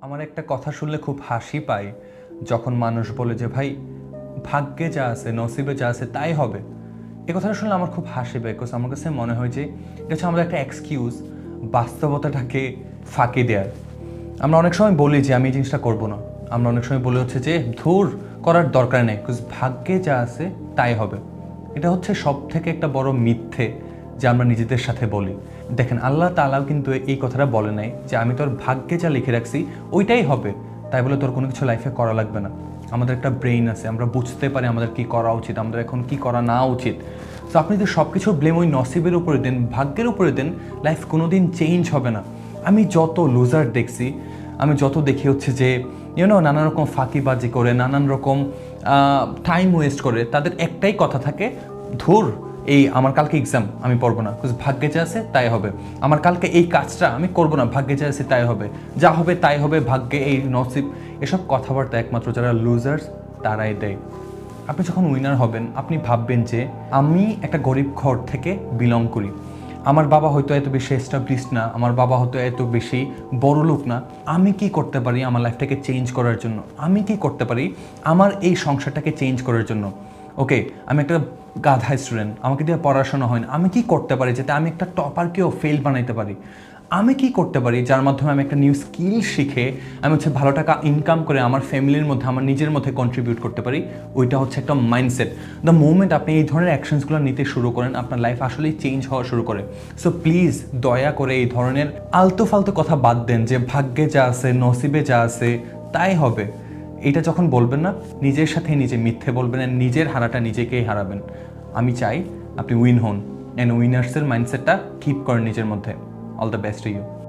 আমার একটা কথা শুনলে খুব হাসি পায়। যখন মানুষ বলে যে, ভাই, ভাগ্যে যা আছে, নসিবে যা আছে, তাই হবে। এ কথাটা শুনলে আমার খুব হাসি পায় বিকজ আমার কাছে মনে হয় যে, এটা হচ্ছে আমাদের একটা এক্সকিউজ বাস্তবতাটাকে ফাঁকি দেওয়ার আমরা অনেক সময় বলি যে, আমি এই জিনিসটা করব না। আমরা অনেক সময় বলে হচ্ছে যে, ধুর, করার দরকার নেই। বিকজ ভাগ্যে যা আছে, তাই হবে। এটা হচ্ছে সব থেকে একটা বড় মিথ্যে। যে আমরা নিজেদের সাথে বলি। দেখেন, আল্লাহ তালাও কিন্তু এই কথাটা বলে নাই যে, আমি তোর ভাগ্যে যা লিখে রাখছি, ওইটাই হবে। তাই বলে তোর কোনো কিছু লাইফে করা লাগবে না। আমাদের একটা ব্রেইন আছে, আমরা বুঝতে পারি আমাদের কি করা উচিত, আমাদের এখন কি করা না উচিত। তো আপনি যদি সব কিছু ব্লেম ওই নসিবের উপরে দেন, ভাগ্যের উপরে দেন লাইফ কোনো দিন চেঞ্জ হবে না। আমি যত লুজার দেখছি, আমি যত দেখি হচ্ছে যে ইউনো নানা রকম ফাঁকিবাজি করে, নানান রকম টাইম ওয়েস্ট করে, তাদের একটাই কথা থাকে, ধুর এই আমার কালকে এক্সাম আমি পড়ব না। ভাগ্যে যা আছে তাই হবে। আমার কালকে এই কাজটা আমি করব না, ভাগ্যে যা আছে তাই হবে। যা হবে তাই হবে, ভাগ্যে এই নসিব। এসব কথাবার্তা একমাত্র যারা লুজার্স তারাই দেয়। আপনি যখন উইনার হবেন, আপনি ভাববেন যে আমি একটা গরিব ঘর থেকে বিলং করি। আমার বাবা হয়তো এত বেশি এস্টাবলিশ না, আমার বাবা হয়তো এত বেশি বড় লোক না। আমি কি করতে পারি আমার লাইফটাকে চেঞ্জ করার জন্য? আমি কি করতে পারি আমার এই সংসারটাকে চেঞ্জ করার জন্য? ওকে আমি একটা গাধা স্টুডেন্ট আমাকে দিয়ে পড়াশোনা হয় না আমি কি করতে পারি যাতে আমি একটা টপারকেও ফেল বানাইতে পারি? আমি কি করতে পারি যার মাধ্যমে আমি একটা নিউ স্কিল শিখে আমি হচ্ছে ভালো টাকা ইনকাম করে আমার ফ্যামিলির মধ্যে, আমার নিজের মধ্যে কন্ট্রিবিউট করতে পারি? ওইটা হচ্ছে একটা মাইন্ডসেট দ্য মোমেন্ট আপনি এই ধরনের অ্যাকশনসগুলো নিতে শুরু করেন, আপনার লাইফ আসলেই চেঞ্জ হওয়া শুরু করে। সো প্লিজ দয়া করে এই ধরনের আলতো ফালতো কথা বাদ দেন যে ভাগ্যে যা আছে, নসিবে যা আছে, তাই হবে। এটা যখন বলবেন না, নিজের সাথে নিজে মিথ্যে বলবেন অ্যান্ড নিজের হারাটা নিজেকেই হারাবেন। আমি চাই আপনি উইন হন অ্যান্ড উইনার্সের মাইন্ডসেটটা কিপ করেন নিজের মধ্যে। All the best you